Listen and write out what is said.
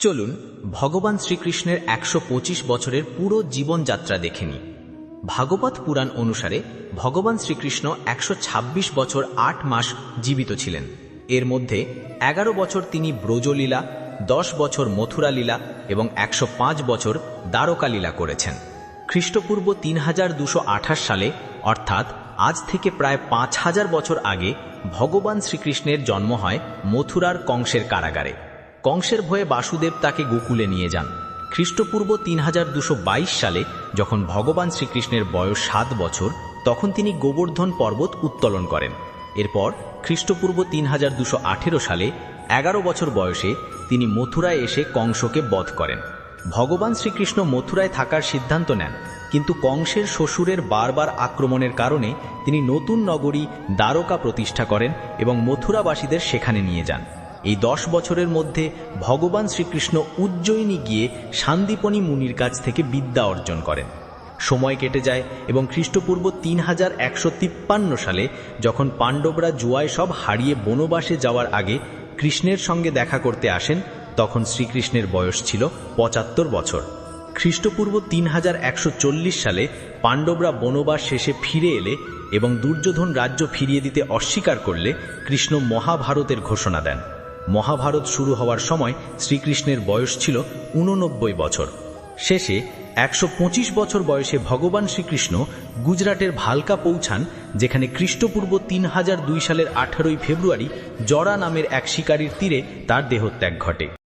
চলুন ভগবান শ্রীকৃষ্ণের একশো পঁচিশ বছরের পুরো জীবনযাত্রা দেখে নিই। ভাগবত পুরাণ অনুসারে ভগবান শ্রীকৃষ্ণ একশো ছাব্বিশ বছর আট মাস জীবিত ছিলেন। এর মধ্যে এগারো বছর তিনি ব্রজলীলা, দশ বছর মথুরা লীলা এবং একশো পাঁচ বছর দ্বারকা লীলা করেছেন। খ্রিস্টপূর্ব তিন সালে, অর্থাৎ আজ থেকে প্রায় পাঁচ হাজার বছর আগে, ভগবান শ্রীকৃষ্ণের জন্ম হয় মথুরার কংসের কারাগারে। কংসের ভয়ে বাসুদেব তাকে গোকুলে নিয়ে যান। খ্রিস্টপূর্ব তিন সালে যখন ভগবান শ্রীকৃষ্ণের বয়স সাত বছর, তখন তিনি গোবর্ধন পর্বত উত্তোলন করেন। এরপর খ্রিস্টপূর্ব তিন সালে এগারো বছর বয়সে তিনি মথুরায় এসে কংসকে বধ করেন। ভগবান শ্রীকৃষ্ণ মথুরায় থাকার সিদ্ধান্ত নেন, কিন্তু কংসের শ্বশুরের বারবার আক্রমণের কারণে তিনি নতুন নগরী দ্বারকা প্রতিষ্ঠা করেন এবং মথুরাবাসীদের সেখানে নিয়ে যান। এই দশ বছরের মধ্যে ভগবান শ্রীকৃষ্ণ উজ্জয়িনী গিয়ে শান্তিপনী মুনির কাছ থেকে বিদ্যা অর্জন করেন। সময় কেটে যায় এবং খ্রিস্টপূর্ব তিন হাজার একশো তিপ্পান্ন সালে যখন পাণ্ডবরা জুয়ায় সব হারিয়ে বনবাসে যাওয়ার আগে কৃষ্ণের সঙ্গে দেখা করতে আসেন, তখন শ্রীকৃষ্ণের বয়স ছিল পঁচাত্তর বছর। খ্রিস্টপূর্ব তিন হাজার একশো চল্লিশ সালে পাণ্ডবরা বনবাস শেষে ফিরে এলে এবং দুর্যোধন রাজ্য ফিরিয়ে দিতে অস্বীকার করলে কৃষ্ণ মহাভারতের ঘোষণা দেন। মহাভারত শুরু হওয়ার সময় শ্রীকৃষ্ণের বয়স ছিল উননব্বই বছর। শেষে একশো পঁচিশ বছর বয়সে ভগবান শ্রীকৃষ্ণ গুজরাটের ভালকা পৌঁছান, যেখানে খ্রিস্টপূর্ব তিন হাজার দুই সালের আঠারোই ফেব্রুয়ারি জরা নামের এক শিকারীর তীরে তার দেহত্যাগ ঘটে।